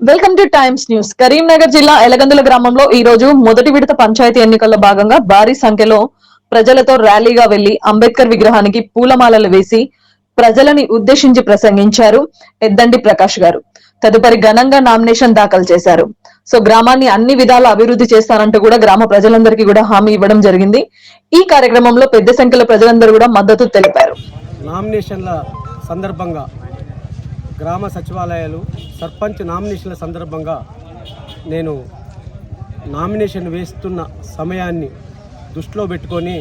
Welcome to Times News Karimnagar జిల్లా ఎలగందుల గ్రామంలో ఈ రోజు మొదటి విడత పంచాయతీ ఎన్నికల్లో భాగంగా భారీ సంఖ్యలో ప్రజలతో ర్యాలీగా వెళ్ళి అంబేద్కర్ విగ్రహానికి పూలమాలలు వేసి ప్రజలని ఉద్దేశించి ప్రసంగించారు ఎద్దండి ప్రకాష్ గారు. తదుపరి ఘనంగా నామినేషన్ దాఖలు చేశారు. సో గ్రామాన్ని అన్ని విధాల అభివృద్ధి చేస్తానంటూ కూడా గ్రామ ప్రజలందరికీ కూడా హామీ ఇవ్వడం జరిగింది. ఈ కార్యక్రమంలో పెద్ద సంఖ్యలో ప్రజలందరూ కూడా మద్దతు తెలిపారు. నామినేషన్ల సందర్భంగా గ్రామ సచివాలయాలు సర్పంచ్ నామినేషన్ల సందర్భంగా నేను నామినేషన్ వేస్తున్న సమయాన్ని దృష్టిలో పెట్టుకొని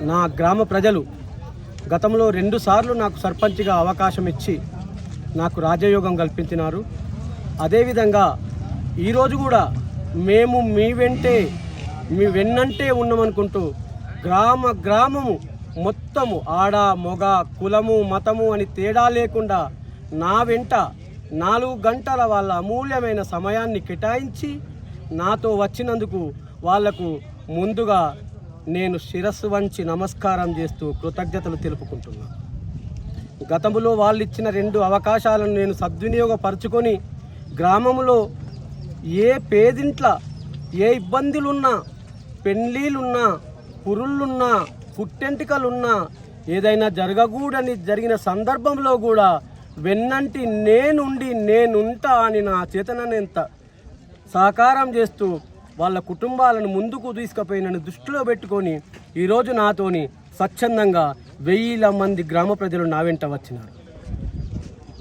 నా గ్రామ ప్రజలు గతంలో రెండుసార్లు నాకు సర్పంచ్గా అవకాశం ఇచ్చి నాకు రాజయోగం కల్పించినారు. అదేవిధంగా ఈరోజు కూడా మేము మీ వెంటే మీ వెన్నంటే ఉన్నామనుకుంటూ గ్రామ గ్రామము మొత్తము ఆడ మొగ కులము మతము అని తేడా లేకుండా నా వెంట నాలుగు గంటల వాళ్ళ అమూల్యమైన సమయాన్ని కేటాయించి నాతో వచ్చినందుకు వాళ్ళకు ముందుగా నేను శిరస్సు వంచి నమస్కారం చేస్తూ కృతజ్ఞతలు తెలుపుకుంటున్నాను గతంలో వాళ్ళు ఇచ్చిన రెండు అవకాశాలను నేను సద్వినియోగపరుచుకొని గ్రామంలో ఏ పేదింట్ల ఏ ఇబ్బందులున్నా పెళ్ళిళ్ళున్నా పురుళ్ళున్నా పుట్టెంటికలున్నా ఏదైనా జరగకూడని జరిగిన సందర్భంలో కూడా వెన్నంటి నేనుండి నేనుంటా అని నా చేతనంత సహకారం చేస్తూ వాళ్ళ కుటుంబాలను ముందుకు తీసుకుపోయినని దృష్టిలో పెట్టుకొని ఈరోజు నాతోని స్వచ్ఛందంగా వెయ్యిల మంది గ్రామ ప్రజలు నా వెంట వచ్చినారు.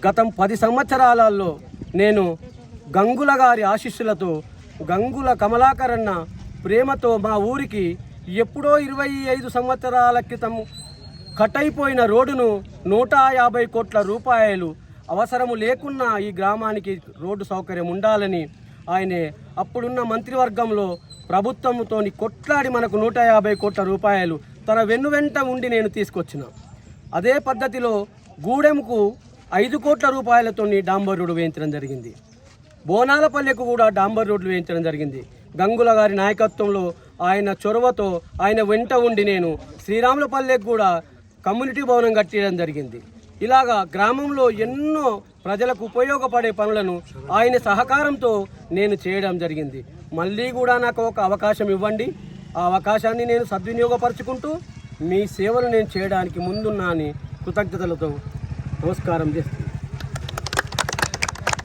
గతం పది సంవత్సరాలలో నేను గంగుల గారి ఆశీస్సులతో గంగుల కమలాకరన్న ప్రేమతో మా ఊరికి ఎప్పుడో ఇరవై ఐదు సంవత్సరాల క్రితం కట్ అయిపోయిన రోడ్డును నూట యాభై కోట్ల రూపాయలు అవసరము లేకున్నా ఈ గ్రామానికి రోడ్డు సౌకర్యం ఉండాలని ఆయనే అప్పుడున్న మంత్రివర్గంలో ప్రభుత్వంతో కొట్లాడి మనకు నూట యాభై కోట్ల రూపాయలు తన వెన్ను వెంట ఉండి నేను తీసుకొచ్చిన. అదే పద్ధతిలో గూడెంకు ఐదు కోట్ల రూపాయలతో డాంబర్ రోడ్డు వేయించడం జరిగింది. బోనాలపల్లెకు కూడా డాంబర్ రోడ్లు వేయించడం జరిగింది. గంగుల గారి నాయకత్వంలో ఆయన చొరవతో ఆయన వెంట ఉండి నేను శ్రీరాములపల్లెకు కూడా కమ్యూనిటీ భవనం కట్టేయడం జరిగింది. ఇలాగా గ్రామంలో ఎన్నో ప్రజలకు ఉపయోగపడే పనులను ఆయన సహకారంతో నేను చేయడం జరిగింది. మళ్ళీ కూడా నాకు ఒక అవకాశం ఇవ్వండి. ఆ అవకాశాన్ని నేను సద్వినియోగపరుచుకుంటూ మీ సేవలు నేను చేయడానికి ముందున్నా అని కృతజ్ఞతలతో నమస్కారం చేస్తున్నాను.